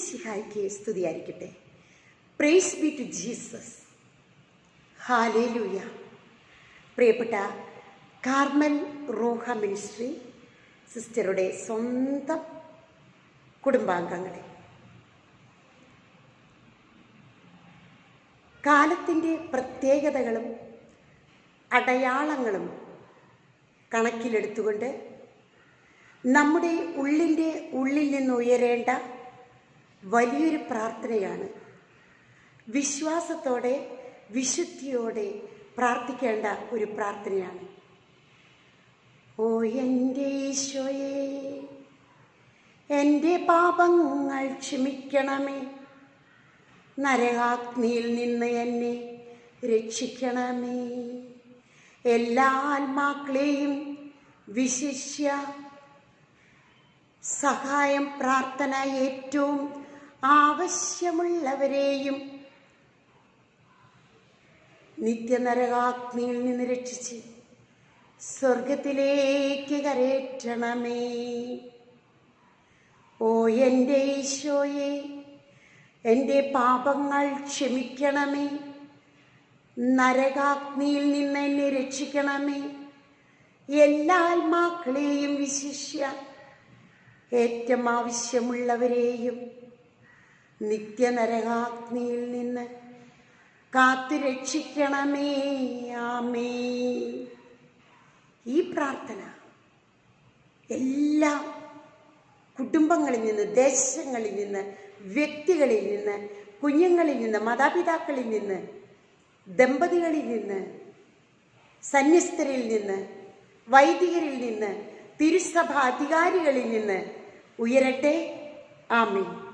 ഈശ്വമിശിഹായ്ക്ക് സ്തുതിയായിരിക്കട്ടെ. Praise be to Jesus hallelujah പ്രിയപ്പെട്ട Carmel Roha ministry സിസ്റ്ററുടെ സ്വന്തം കുടുംബാംഗങ്ങളെ കാലത്തിന്റെ പ്രത്യേകതകളും അടയാളങ്ങളും കണക്കിലെടുത്തുകൊണ്ട് നമ്മുടെ ഉള്ളിന്റെ ഉള്ളിൽ നിന്ന് ഉയരേണ്ട വലിയൊരു പ്രാർത്ഥനയാണ്. വിശ്വാസത്തോടെ വിശുദ്ധിയോടെ പ്രാർത്ഥിക്കേണ്ട ഒരു പ്രാർത്ഥനയാണ്. ഓ എന്റെ ഈശോയെ എന്റെ പാപങ്ങൾ ക്ഷമിക്കണമേ. നരകാഗ്നിയിൽ നിന്ന് എന്നെ രക്ഷിക്കണമേ. എല്ലാ ആത്മാക്കളെയും വിശിഷ്യ. സഹായം പ്രാർത്ഥന ഏറ്റവും ആവശ്യമുള്ളവരെയും നിത്യനരകാഗ്നിയിൽ നിന്ന് രക്ഷിച്ച് സ്വർഗത്തിലേക്ക് കരേറ്റണമേ. ഓ എന്റെ ഈശോയെ എന്റെ പാപങ്ങൾ ക്ഷമിക്കണമേ. നരകാഗ്നിയിൽ നിന്ന് എന്നെ രക്ഷിക്കണമേ. എല്ലാ ആത്മാക്കളെയും വിശിഷ്യ. ഏറ്റവും ആവശ്യമുള്ളവരെയും നിത്യനരകാഗ്നിയിൽ നിന്ന് കാത്തു രക്ഷിക്കണമേ ആമേ. ഈ പ്രാർത്ഥന എല്ലാ കുടുംബങ്ങളിൽ നിന്ന് ദേശങ്ങളിൽ നിന്ന് വ്യക്തികളിൽ നിന്ന് കുഞ്ഞുങ്ങളിൽ നിന്ന് മാതാപിതാക്കളിൽ നിന്ന് ദമ്പതികളിൽ നിന്ന് സന്യസ്തരിൽ നിന്ന് വൈദികരിൽ നിന്ന് തിരുസഭ അധികാരികളിൽ നിന്ന് ഉയരട്ടെ ആമീൻ.